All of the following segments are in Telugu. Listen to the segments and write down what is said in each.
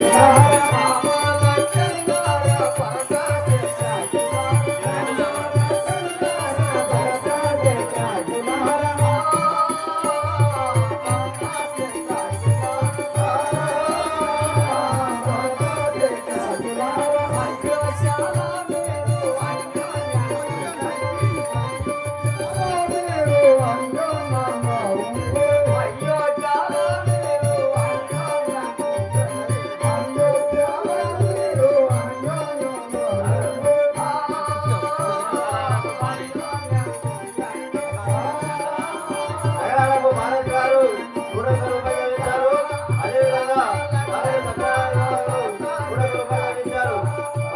Yeah.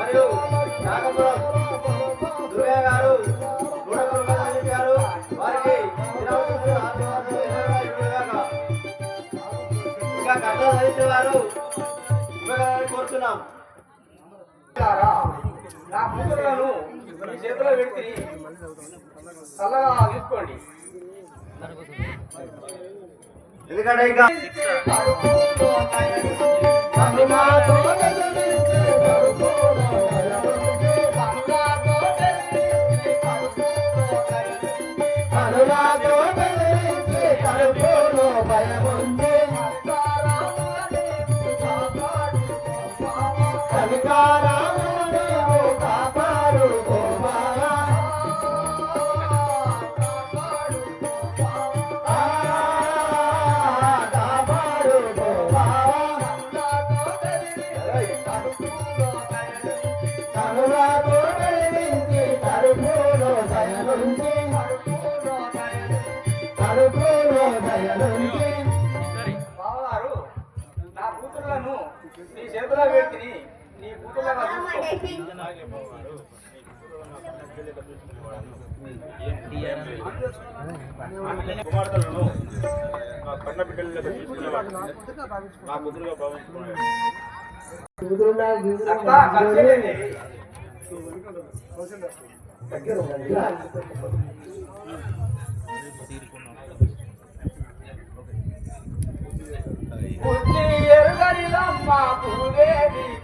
మరియు నాగపురం దుర్గయ్య గారు మూడొందల రూపాయలు వారికి ఇంకా కట్టలు వారు కోరుతున్నాం. నా చేతిలో పెట్టి చల్లగా తీసుకోండి. ఎందుకంటే ఇంకా బావగారు నా కూతురులను నీ చేతిలో పెట్టి నీ కూతురుగా చూసుకో కుమార్తెలను నా కన్న తీసుకునేవాడు నా కుదురుగా భావించుకున్నాడు ఎరుగనిదమ్మ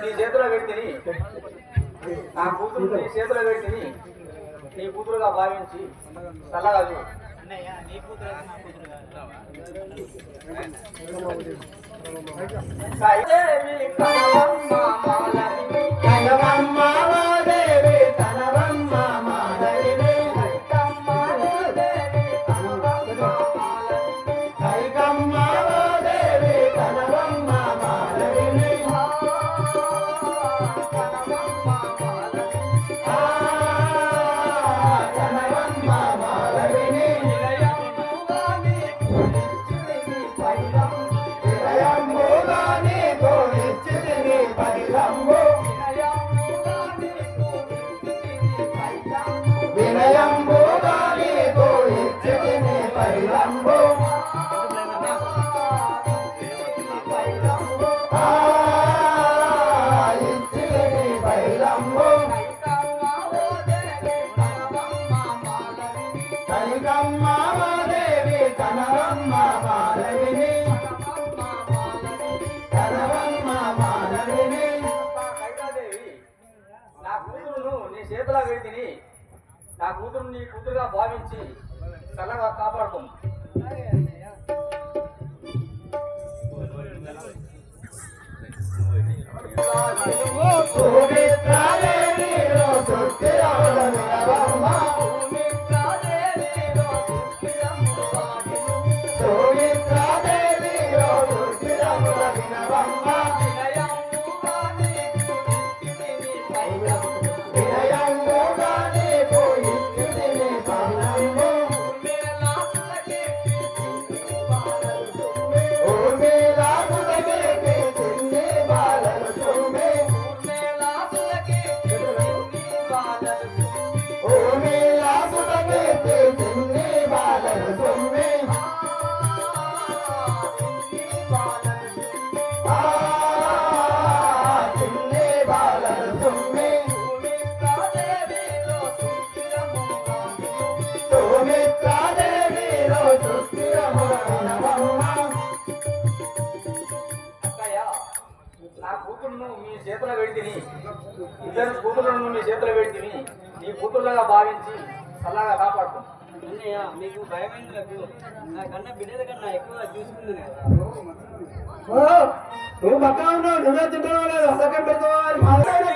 నీ చేతిలో పెట్టి నా కూతురు నీ చేతిలో పెట్టి నీ కూతురుగా భావించి చల్లగా చూడు. కైదేవి కనవమ్మ మాలవిని, కనవమ్మ నా కూతురు నీ కూతురుగా భావించి చల్లగా కాపాడుకుంది Oh, చేతిలో పెడితిని ఇద్దరు కూతురులను మీ చేతిలో పెడితిని నీ కూతురులాగా భావించి చల్లగా కాపాడుకో అన్నయ్య మీకు భయమైంది నాకన్నా బిడ్డల కన్నా ఎక్కువ చూసుకుంది నువ్వు పక్కన ఉన్నావు నువ్వే తింటావు లేదు అసలు పెడతావు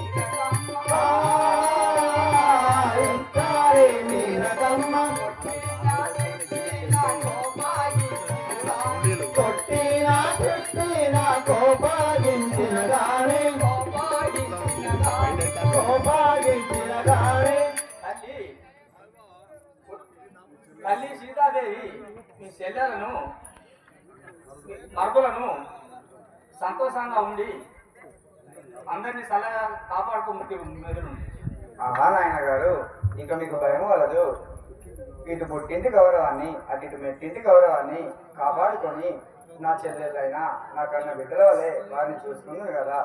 చెల్లెలను మీ సంతోషంగా ఉండి అందరినీ సలహా కాపాడుతూ ముఖ్య ఆహా నాయన గారు ఇంకా మీకు భయం కలదు ఇటు పుట్టింటి గౌరవాన్ని అటు ఇటు మెట్టింటి గౌరవాన్ని కాపాడుకొని నా చెల్లెళ్ళైనా నా కన్న బిడ్డల వలె వారిని చూసుకుంది కదా.